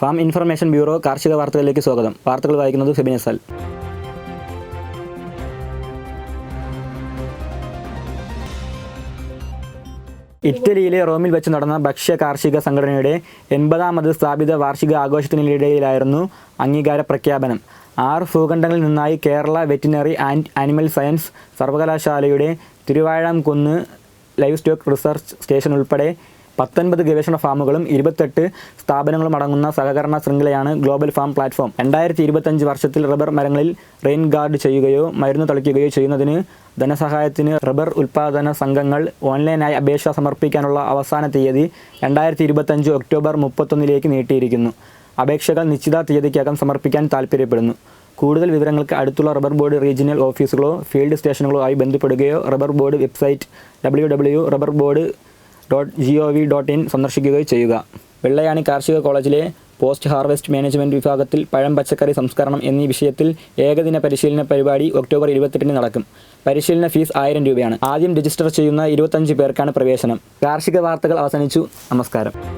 Farm information bureau കാർഷിക വാർത്തകളിലേക്ക് സ്വാഗതം. വാർത്തകൾ വായിക്കുന്നത് ഫെബിനസൽ ഇറ്റലിയിലെ റോമിൽ വെച്ച് നടന്ന ഭക്ഷ്യ കാർഷിക സംഘടനയുടെ എൺപതാമത് സ്ഥാപിത വാർഷിക ആഘോഷത്തിനിടയിലായിരുന്നു അംഗീകാര പ്രഖ്യാപനം. ആറ് ഭൂഖണ്ഡങ്ങളിൽ നിന്നായി Kerala veterinary and animal science സർവകലാശാലയുടെ Thiruvazhamkunnu livestock research station ഉൾപ്പെടെ പത്തൊൻപത് ഗവേഷണ ഫാമുകളും ഇരുപത്തെട്ട് സ്ഥാപനങ്ങളും അടങ്ങുന്ന സഹകരണ ശൃംഖലയാണ് ഗ്ലോബൽ ഫാം പ്ലാറ്റ്ഫോം. രണ്ടായിരത്തി ഇരുപത്തഞ്ച് വർഷത്തിൽ റബ്ബർ മരങ്ങളിൽ റെയിൻ ഗാർഡ് ചെയ്യുകയോ മരുന്ന് തളിക്കുകയോ ചെയ്യുന്നതിന് ധനസഹായത്തിന് റബ്ബർ ഉൽപ്പാദന സംഘങ്ങൾ ഓൺലൈനായി അപേക്ഷ സമർപ്പിക്കാനുള്ള അവസാന തീയതി രണ്ടായിരത്തി ഇരുപത്തഞ്ച് ഒക്ടോബർ മുപ്പത്തൊന്നിലേക്ക് നീട്ടിയിരിക്കുന്നു. അപേക്ഷകൾ നിശ്ചിത തീയതിക്കകം സമർപ്പിക്കാൻ താൽപ്പര്യപ്പെടുന്നു. കൂടുതൽ വിവരങ്ങൾക്ക് അടുത്തുള്ള റബ്ബർ ബോർഡ് റീജിയണൽ ഓഫീസുകളോ ഫീൽഡ് സ്റ്റേഷനുകളോ ആയി ബന്ധപ്പെടുകയോ rubber board website W W rubber board dot G O V dot in സന്ദർശിക്കുകയോ ചെയ്യുക. വെള്ളയാണി കാർഷിക കോളേജിലെ പോസ്റ്റ് ഹാർവെസ്റ്റ് മാനേജ്മെന്റ് വിഭാഗത്തിൽ പഴം പച്ചക്കറി സംസ്കരണം എന്നീ വിഷയത്തിൽ ഏകദിന പരിശീലന പരിപാടി ഒക്ടോബർ ഇരുപത്തെട്ടിന് നടക്കും. പരിശീലന ഫീസ് ആയിരം രൂപയാണ്. ആദ്യം രജിസ്റ്റർ ചെയ്യുന്ന ഇരുപത്തഞ്ച് പേർക്കാണ് പ്രവേശനം. കാർഷിക വാർത്തകൾ അവസാനിച്ചു. നമസ്കാരം.